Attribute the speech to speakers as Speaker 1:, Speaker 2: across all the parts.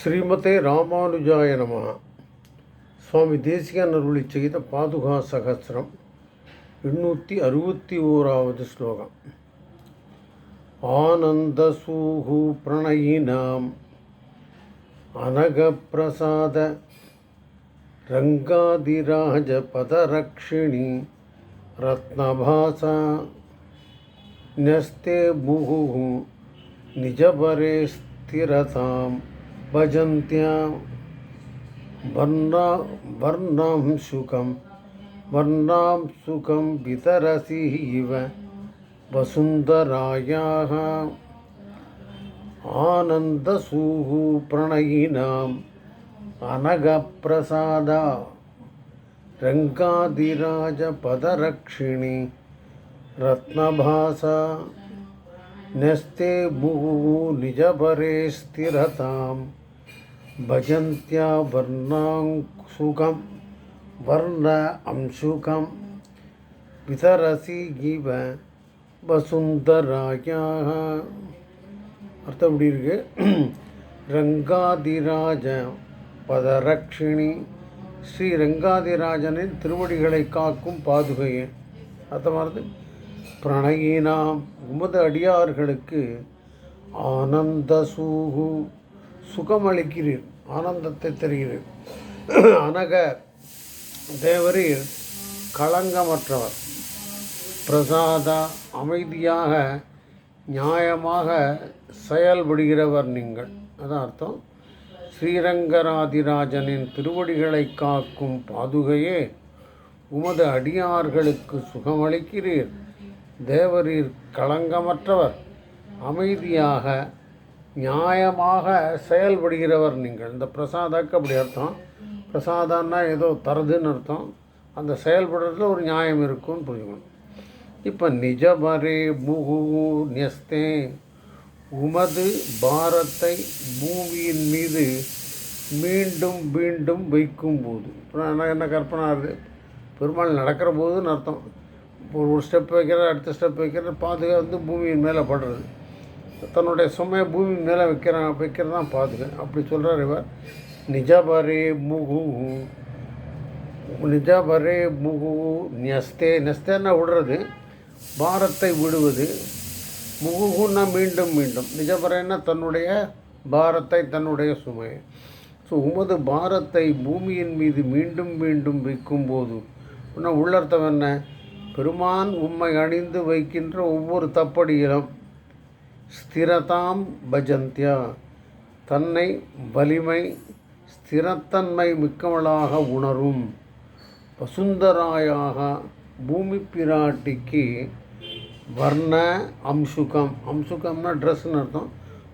Speaker 1: ஸ்ரீமதே ராமானுஜாய நம. சுவாமி தேசிகநருளி செய்த பாதுகா சகசிரம் எண்ணூற்றி அறுபத்தி ஓராவது ஸ்லோகம். ஆனந்தசூகு பிரணயினாம் அனகப்பிரசாத ரங்காதிராஜ பதரக்ஷிணி ரத்னபாசா நஸ்தே முகு நிஜபரே ஸ்திரதாம். भजन्त्या वर्णा वर्णां सुखं वर्णां सुखं वितरसि इव वसुन्धरायाः आनन्दसूः प्रणयिनाम् अनघप्रसादा रङ्गादिराजपदरक्षिणी रत्नभासा न्यस्ते मुहुः निजपरे स्थिरतां भजन्त्या वर्णांशुकं वर्ण अंशुकं वितरसि इव वसुन्धरायाः அர்த்தம் எப்படி இருக்கு ரங்காதிராஜ பதரக்ஷிணி ஸ்ரீ ரங்காதிராஜனின் திருவடிகளை காக்கும் பாதுகையே அர்த்தமானது பிரணயினாம் உமது அடியார்களுக்கு ஆனந்த சூகு சுகமளிக்கிறீர் ஆனந்தத்தை தருகிறீர். அனக தேவரீர் களங்கமற்றவர். பிரசாதா அமைதியாக நியாயமாக செயல்படுகிறவர் நீங்கள். அதான் அர்த்தம். ஸ்ரீரங்கராதிராஜனின் திருவடிகளை காக்கும் பாதுகையே உமது அடியார்களுக்கு சுகமளிக்கிறீர். தேவரீர் களங்கமற்றவர் அமைதியாக நியாயமாக செயல்படுகிறவர் நீங்கள். இந்த பிரசாதாக்கு அப்படி அர்த்தம். பிரசாதம்னா ஏதோ தருதுன்னு அர்த்தம். அந்த செயல்படுறதுல ஒரு நியாயம் இருக்கும்னு புரிஞ்சுக்கணும். இப்போ நிஜபரே முகு நெஸ்தே உமது பாரத்தை பூமியின் மீது மீண்டும் மீண்டும் வைக்கும்போது. இப்போ என்ன என்ன கற்பனை ஆகுது? பெருமாள் நடக்கிற போதுன்னு அர்த்தம். ஒரு ஒரு ஸ்டெப் வைக்கிற அடுத்த ஸ்டெப் வைக்கிற பாதுகா வந்து பூமியின் மேலே படுறது. தன்னுடைய சுமையை பூமியின் மேலே வைக்கிறான் வைக்கிறது தான் பாதுகா. அப்படி சொல்கிறார் இவர். நிஜபரே முகு நிஜபரே முகு நெஸ்தே நெஸ்தேன்னா விடுறது? பாரத்தை விடுவது. முகுகுன்னா மீண்டும் மீண்டும். நிஜபரேன்னா தன்னுடைய பாரத்தை தன்னுடைய சுமை ஸோ உமது பாரத்தை பூமியின் மீது மீண்டும் மீண்டும் வைக்கும்போது இன்னும் உள்ளர்த்தம் என்ன? பெருமான் உம்மை அணிந்து வைக்கின்ற ஒவ்வொரு தப்படியிலும் ஸ்திரதாம் பஜந்தியா. தன்னை வலிமை ஸ்திரத்தன்மை மிக்கவளாக உணரும். வசுந்தராயாக பூமி பிராட்டிக்கு வர்ண அம்சுகம். அம்சுகம்னா ட்ரெஸ்ன்னு அர்த்தம்.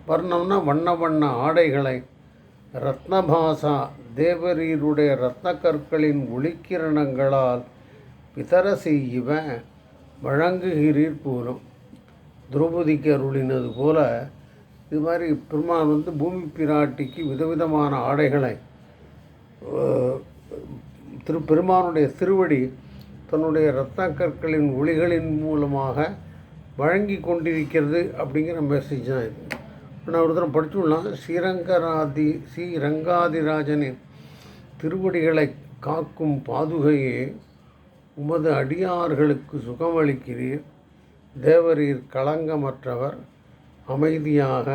Speaker 1: வர்ணம்னா வண்ண வண்ண ஆடைகளை. ரத்னபாசா தேவரீருடைய ரத்ன கற்களின் ஒளிக்கிரணங்களால் விதர செய்வ வழங்குகிறீர் பூரம் திரௌபதிக்கு அருளினது போல இது மாதிரி பெருமான் வந்து பூமி பிராட்டிக்கு விதவிதமான ஆடைகளை திரு பெருமானுடைய திருவடி தன்னுடைய ரத்ன கற்களின் ஒளிகளின் மூலமாக வழங்கி கொண்டிருக்கிறது அப்படிங்கிற மெசேஜ் தான் இது. நான் ஒரு தரம் படிச்சுடலாம் ஸ்ரீரங்கராதி ஸ்ரீரங்காதிராஜனின் திருவடிகளை காக்கும் பாதுகையே உமது அடியார்களுக்கு சுகமளிக்கிறீர். தேவரீர் களங்கமற்றவர் அமைதியாக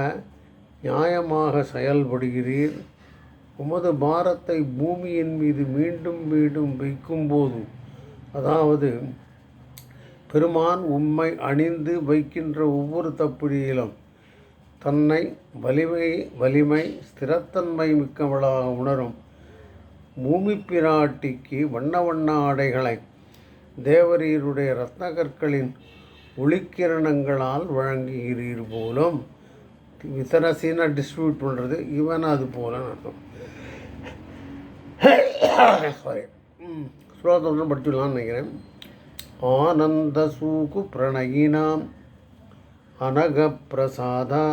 Speaker 1: நியாயமாக செயல்படுகிறீர். உமது பாரத்தை பூமியின் மீது மீண்டும் மீண்டும் வைக்கும்போது அதாவது பெருமான் உம்மை அணிந்து வைக்கின்ற ஒவ்வொரு தப்பிடியிலும் தன்னை வலிமை வலிமை ஸ்திரத்தன்மை மிக்கவளாக உணரும் பூமி பிராட்டிக்கு வண்ண வண்ண ஆடைகளை தேவரீருடைய ரத்னகற்களின் ஒளிக்கிரணங்களால் வழங்குகிறீர் போலும் இத்தனை டிஸ்ட்ரிபியூட் பண்ணுறது இவன் அது போல அர்த்தம். சாரி ஸ்லோகத்தோடு படிச்சுடலாம்னு நினைக்கிறேன். ஆனந்த சூகு பிரணயினாம் அனகப்பிரசாதா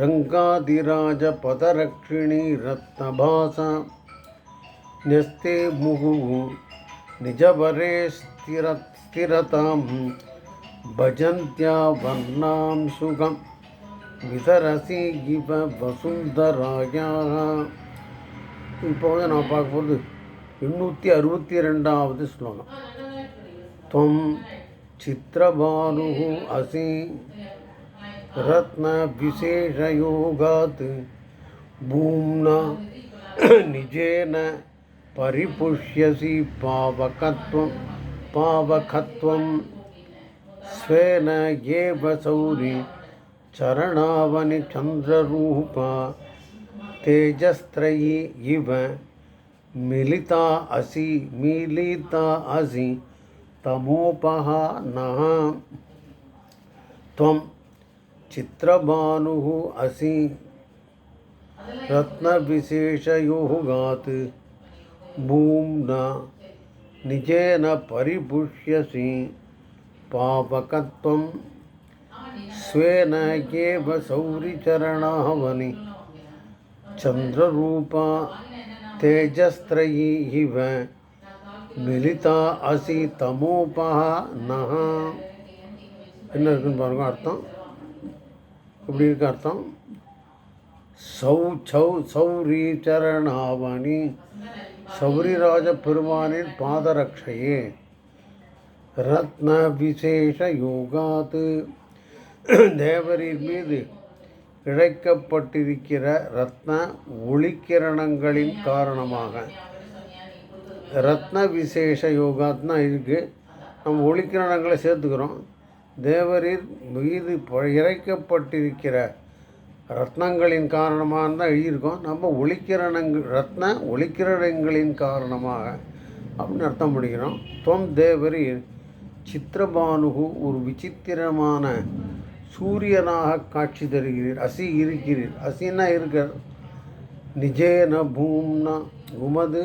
Speaker 1: ரங்காதிராஜ பதரக்ஷிணி ரத்னபாசா நெஸ்தே முகு निजवरे स्थिर स्थिरतां भजन्त्या वर्णां सुखं விதரசி இவ வசுந்தராயா இப்போ வந்து நான் பார்க்க போகிறது எண்ணூற்றி அறுபத்தி ரெண்டாவது ஸ்லோகம் துவம் சித்திரபானு அசி रत्नविशेषयोगात् भूम्ना निजेन परिपुष्यसि पावकत्वं पावकत्वं। स्वेन एव सौरि चरणावनि चन्द्ररूपा, तेजस्त्रयी इव मिलिता असि मिलिता असि तमोपः नः। त्वं चित्रभानुः असि रत्नविशेषयोगात् भूम्ना निजेन परिपुष्यसि पापकत्वं स्वेन एव सौरिचरणावनि चन्द्ररूपा तेजस्त्रयी इव मिलिता असि तमोपः नः என்ன இருக்குன்னு பாருங்க அர்த்தம் இப்படி இருக்க அர்த்தம் சௌ சௌ சௌரி சரணாவணி சௌரிராஜ பெருமானின் பாதரட்சையே. ரத்ன விசேஷ யோகாத்து தேவரின் மீது இழைக்கப்பட்டிருக்கிற ரத்ன ஒளிக்கிரணங்களின் காரணமாக. ரத்ன விசேஷ யோகாத்னா இருக்குது நம்ம ஒளிக்கிரணங்களை சேர்த்துக்கிறோம். தேவரின் மீது ப- இறைக்கப்பட்டிருக்கிற ரத்னங்களின் காரணமாக தான் எழுதியிருக்கோம். நம்ம ஒளிக்கிரணங்கள் ரத்ன ஒளிக்கிரணங்களின் காரணமாக அப்படின்னு அர்த்தம் பண்ணிக்கிறோம். தொம் தேவரி சித்திரபானுகு ஒரு விசித்திரமான சூரியனாக காட்சி தருகிறீர். அசி இருக்கிறீர். அசின்னா இருக்கிற நிஜேன பூம்னா உமது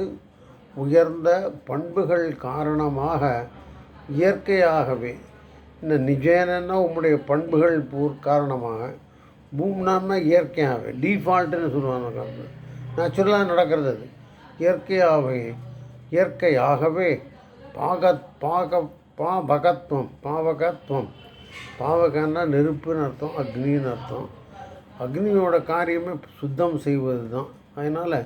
Speaker 1: உயர்ந்த பண்புகள் காரணமாக இயற்கையாகவே. இந்த நிஜேனன்னா உம்முடைய பண்புகள் பூர் காரணமாக. பூம்னாம்னா இயற்கையாகவே டீஃபால்ட்டுன்னு சொல்லுவாங்க நேச்சுரலாக நடக்கிறது அது. இயற்கையாகவே இயற்கையாகவே பாக பாக பாபகத்துவம் பாவகத்துவம். பாவகன்னா நெருப்புன்னு அர்த்தம் அக்னின்னு அர்த்தம். அக்னியோட காரியமே சுத்தம் செய்வது தான் அதனால்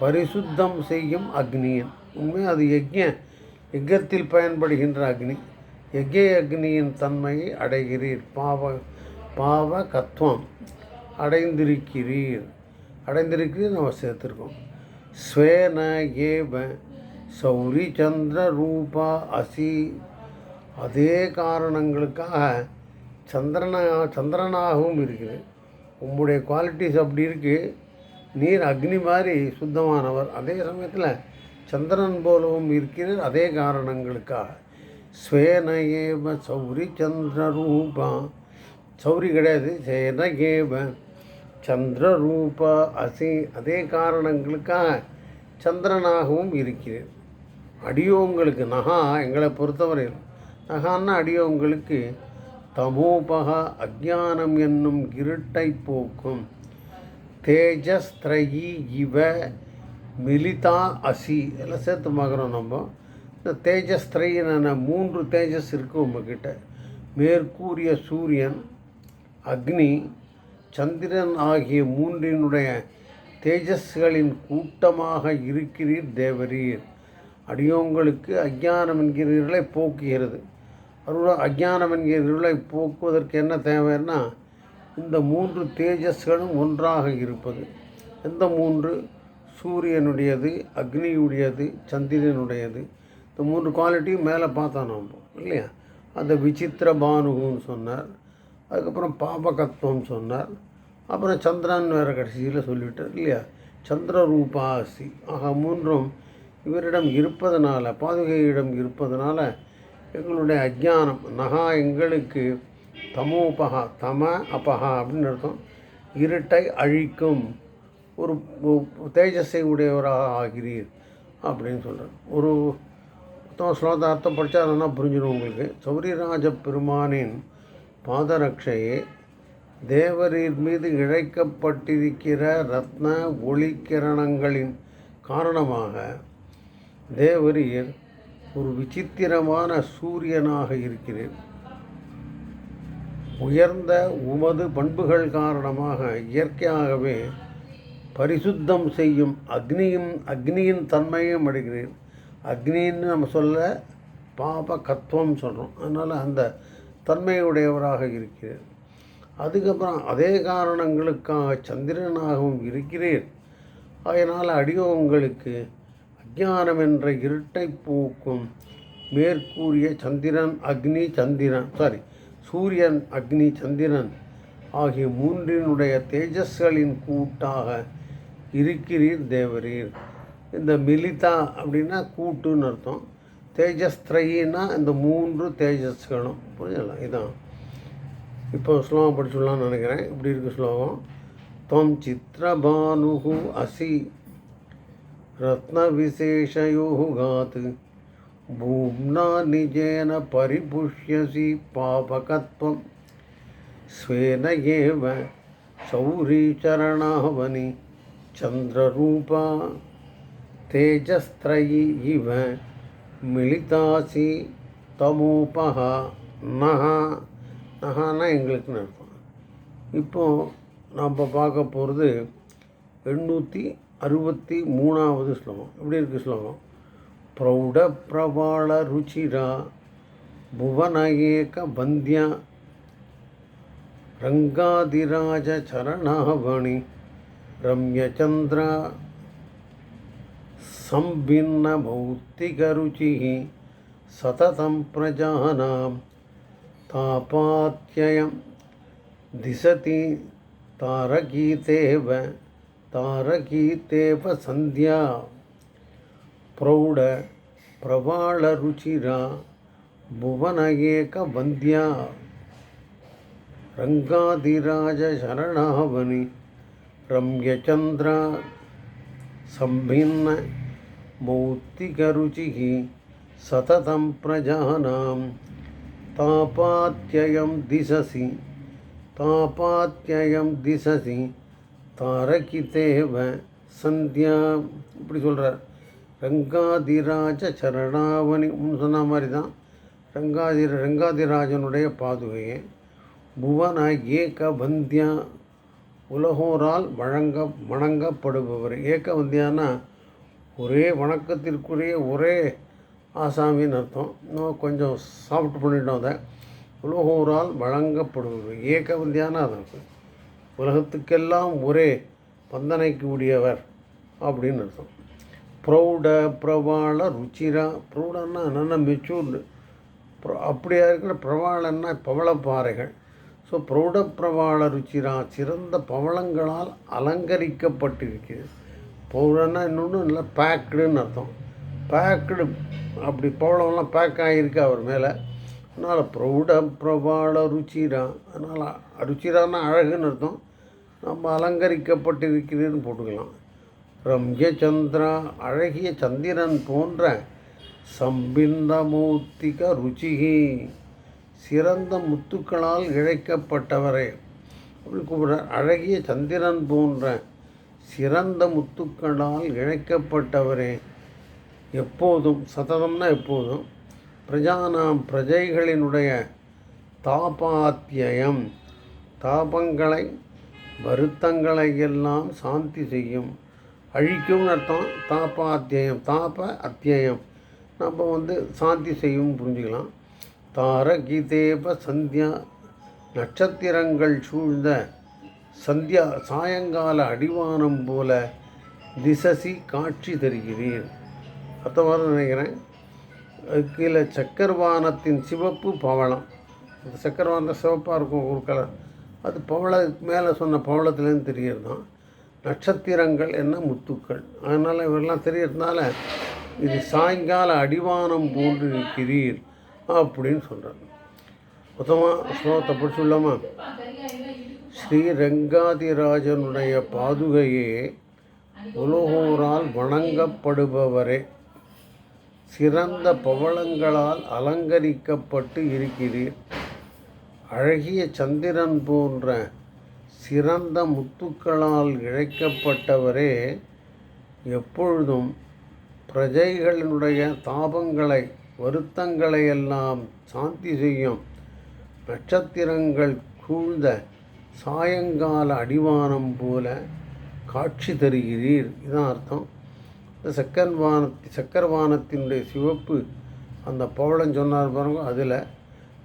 Speaker 1: பரிசுத்தம் செய்யும் அக்னியன். உண்மை அது யஜ்ய யஜ்யத்தில் பயன்படுகின்ற அக்னி. யஜ்ய அக்னியின் தன்மையை அடைகிறீர். பாவ பாவகத்வம் அடைந்திருக்கிறீர். அடைந்திருக்கிறீர் நம்ம சேர்த்துருக்கோம். ஸ்வேன ஏவ சௌரி சந்திர ரூபா அசி. அதே காரணங்களுக்காக சந்திரனா சந்திரனாகவும் இருக்குது உங்களுடைய குவாலிட்டிஸ் அப்படி இருக்குது நீர் அக்னி மாதிரி சுத்தமானவர். அதே சமயத்தில் சந்திரன் போலவும் இருக்கிறீர். அதே காரணங்களுக்காக. ஸ்வேன ஏவ சௌரி சந்திர ரூபா சௌரி கிடையாது. சேன சந்திரரூபா அசி அதே காரணங்களுக்காக சந்திரனாகவும் இருக்கிறேன். அடியோங்களுக்கு நகா எங்களை பொறுத்தவரையில் நகான்னா அடியோங்களுக்கு தமோபகா அஜானம் என்னும் இருட்டை போக்கும். தேஜஸ்திரயி இவ மிலிதா அசி எல்லாம் சேர்த்து பார்க்குறோம் நம்ம. இந்த தேஜஸ்திரையின மூன்று தேஜஸ் இருக்குது உங்ககிட்ட. மேற்கூறிய சூரியன் அக்னி சந்திரன் ஆகிய மூன்றினுடைய தேஜஸ்களின் கூட்டமாக இருக்கிறீர் தேவரீர். அடியோங்களுக்கு அஜ்ஞானம் என்கிற இருளை போக்குகிறது. அருள அஜ்ஞானம் என்கிற இருளை போக்குவதற்கு என்ன தேவைன்னா இந்த மூன்று தேஜஸ்களும் ஒன்றாக இருப்பது. எந்த மூன்று? சூரியனுடையது அக்னியுடையது சந்திரனுடையது. இந்த மூன்று குவாலிட்டியும் மேலே பார்த்தோம் நம்ம இல்லையா? அந்த விசித்திர பானுகுன்னு சொன்னார். அதுக்கப்புறம் பாபகத்துவம் சொன்னார். அப்புறம் சந்திரன் வேறு கடைசியில் சொல்லிவிட்டார் இல்லையா? சந்திர ரூபாசி ஆக மூன்றும் இவரிடம் இருப்பதனால பாதுகையிடம் இருப்பதனால எங்களுடைய அஜ்ஞானம் நகா எங்களுக்கு தமோபகா தம அபகா அப்படின்னு அர்த்தம். இருட்டை அழிக்கும் ஒரு தேஜஸை உடையவராக ஆகிறீர் அப்படின்னு சொல்கிறார் ஒரு மொத்தம் ஸ்லோக அர்த்தம் படித்தா அதெல்லாம் புரிஞ்சிடும் உங்களுக்கு. சௌரியராஜ பெருமானின் பாதரட்சையே தேவரீர் மீது இழைக்கப்பட்டிருக்கிற ரத்ன ஒளிக்கிரணங்களின் காரணமாக தேவரீர் ஒரு விசித்திரமான சூரியனாக இருக்கிறேன். உயர்ந்த உமது பண்புகள் காரணமாக இயற்கையாகவே பரிசுத்தம் செய்யும் அக்னியும் அக்னியின் தன்மையும் அடைகிறேன். அக்னின்னு நம்ம சொல்ல பாப கத்துவம் சொல்கிறோம் அதனால் அந்த தன்மையுடையவராக இருக்கிறேன். அதுக்கப்புறம் அதே காரணங்களுக்காக சந்திரனாகவும் இருக்கிறேன். அதனால் அடியோகங்களுக்கு அஜானம் என்ற இருட்டை போக்கும். மேற்கூறிய சந்திரன் அக்னி சந்திரன் சாரி சூரியன் அக்னி சந்திரன் ஆகிய மூன்றினுடைய தேஜஸ்களின் கூட்டாக இருக்கிறீர் தேவரீர். இந்த மிலிதா அப்படின்னா கூட்டுன்னு அர்த்தம். தேஜஸ்திரையின்னா இந்த மூன்று தேஜஸ்களும் புரிஞ்சலாம் இதான். இப்போ ஸ்லோகம் படிச்சுடலாம்னு நினைக்கிறேன். இப்படி இருக்குது ஸ்லோகம். துவம் சித்திரபானு அசி ரத்னவிசேஷயோகாத் பூம்னா நிஜேன பரிபுஷ்யசி பாபகத்வம் ஸ்வேன ஏவ சௌரீச்சரணாவனி சந்திரரூபா தேஜஸ்திரயி இவன் மிளிதாசி தமோபகா நகா நகானா எங்களுக்குன்னு அர்த்தம். இப்போது நம்ம பார்க்க போகிறது எண்ணூற்றி அறுபத்தி மூணாவது ஸ்லோகம். எப்படி இருக்குது ஸ்லோகம்? ப்ரௌட பிரபாள ருச்சிரா புவனஏக பந்தியா ரங்காதிராஜ சரணாவணி ரம்யச்சந்திரா संभिन्नभौतिकरुचिः सततं प्रजानां तापात्ययं दिशति तारकीतेव तारकीतेव सन्ध्या प्रौढप्रवाळरुचिरा भुवन एकवन्द्या रङ्गाधिराजशरणावनि रम्यचन्द्रा सम्भिन्न भौतिकरुचिः सततं प्रजानां तापात्ययं दिशसि தாபாத்தியம் திசசி தாரகி தேவ சந்தியா இப்படி சொல்கிறார் ரங்காதிராஜ சரணாவணி சொன்ன மாதிரி தான் ரங்காதிர ரங்காதிராஜனுடைய பாதுகையை புவன ஏக வந்தியா உலகோரால் வழங்க வணங்கப்படுபவர் ஏக வந்தியான்னா ஒரே வணக்கத்திற்குரிய ஒரே ஆசாமின்னு அர்த்தம். இன்னும் கொஞ்சம் சாஃப்ட் பண்ணிட்டோம் அதை. உலகோரால் வழங்கப்படுவது ஏகவந்தியான இருக்குது உலகத்துக்கெல்லாம் ஒரே பந்தனைக்கு உடையவர் அப்படின்னு அர்த்தம். ப்ரௌட பிரபாள ருச்சிரா. ப்ரௌடன்னா என்னென்ன மெச்சூர்டு அப்படியா இருக்கிற பிரபாளன்னா பவளப்பாறைகள். ஸோ ப்ரௌட பிரபாள ருச்சிரா சிறந்த பவளங்களால் அலங்கரிக்கப்பட்டிருக்கிறது. பவுடன்னா இன்னொன்று நல்லா பேக்குடுன்னு அர்த்தம். பேக்குடு அப்படி பவளம்லாம் பேக் ஆகியிருக்கு அவர் மேலே. அதனால் பிரௌட பிரபாள ருச்சிரா அதனால் ருச்சிரான்னா அழகுன்னு அர்த்தம். நம்ம அலங்கரிக்கப்பட்டிருக்கிறேன்னு போட்டுக்கலாம். ரம்ய சந்திரா அழகிய சந்திரன் போன்ற சம்பிந்தமூர்த்திக ருச்சிகி சிறந்த முத்துக்களால் இழைக்கப்பட்டவரே. அப்படி கூப்பிடுறார். அழகிய சந்திரன் போன்ற சிறந்த முத்துக்களால் இழைக்கப்பட்டவரே. எப்போதும் சததம்னா எப்போதும் பிரஜானாம் பிரஜைகளினுடைய தாபாத்தியம் தாபங்களை வருத்தங்களை எல்லாம் சாந்தி செய்யும். அழிக்கும் அர்த்தம் தாபாத்தியம் தாப அத்தியம் நம்ம வந்து சாந்தி செய்யும் புரிஞ்சுக்கலாம். தாரகிதேப சந்தியா நட்சத்திரங்கள் சூழ்ந்த சந்தியா சாயங்கால அடிவானம் போல திசசி காட்சி தருகிறீர். அர்த்தமாக நினைக்கிறேன். கீழே சக்கரவானத்தின் சிவப்பு பவளம். அந்த சக்கரவானம் சிவப்பாக இருக்கும் ஒரு கலர் அது பவள மேலே சொன்ன பவளத்துலேருந்து தெரியறது தான் நட்சத்திரங்கள் என்ன முத்துக்கள். அதனால் இவரெல்லாம் தெரியறதுனால இது சாயங்கால அடிவானம் போன்று இருக்கிறீர் அப்படின்னு சொல்கிறார் மொத்தமாக ஸ்லோகத்தை படிச்சுள்ளாமா ஸ்ரீரங்காதிராஜனுடைய பாதுகையே உலகோரால் வணங்கப்படுபவரே. சிறந்த பவளங்களால் அலங்கரிக்கப்பட்டு இருக்கிறீர். அழகிய சந்திரன் போன்ற சிறந்த முத்துக்களால் இழைக்கப்பட்டவரே எப்பொழுதும் பிரஜைகளினுடைய தாபங்களை வருத்தங்களை எல்லாம் சாந்தி செய்யும் நட்சத்திரங்கள் சூழ்ந்த சாயங்கால அடிவானம் போல காட்சி தருகிறீர். இதான் அர்த்தம். இந்த சக்கர்வான சக்கரவானத்தினுடைய சிவப்பு அந்த பவளம் சொன்னார் பாருங்க அதில்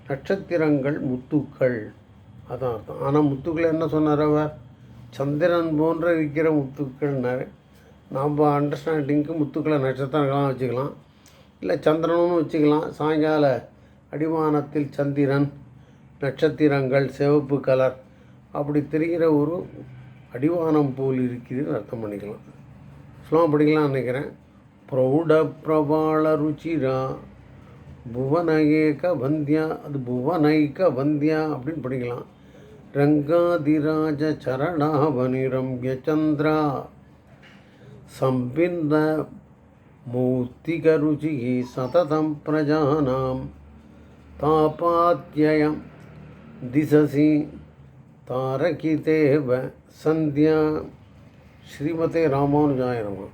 Speaker 1: நட்சத்திரங்கள் முத்துக்கள். அதான் அர்த்தம். ஆனால் முத்துக்கள் என்ன சொன்னார் அவர்? சந்திரன் போன்ற இருக்கிற முத்துக்கள்னாரு நாம் அண்டர்ஸ்டாண்டிங்க்கு முத்துக்களை நட்சத்திரங்களாம் வச்சுக்கலாம். இல்லை சந்திரனும் வச்சுக்கலாம். சாயங்கால அடிவானத்தில் சந்திரன் நட்சத்திரங்கள் சிவப்பு கலர் அப்படி தெரிகிற ஒரு அடிவானம் போல் இருக்குதுன்னு அர்த்தம் பண்ணிக்கலாம். ஸ்லோகம் படிக்கலாம்னு நினைக்கிறேன். ப்ரௌட பிரபாள ருச்சிரா புவன வந்தியா அது புவனைக வந்தியா அப்படின்னு படிக்கலாம். ரங்காதிராஜ சரணாவனிரம்ய சந்திரா சம்பிந்த மூர்த்திகருச்சி சததம் பிரஜானாம் தாபாத்யயம் திசசி தாரகிதேவ சந்தியா. ஸ்ரீமதே ராமானுஜாயிரமா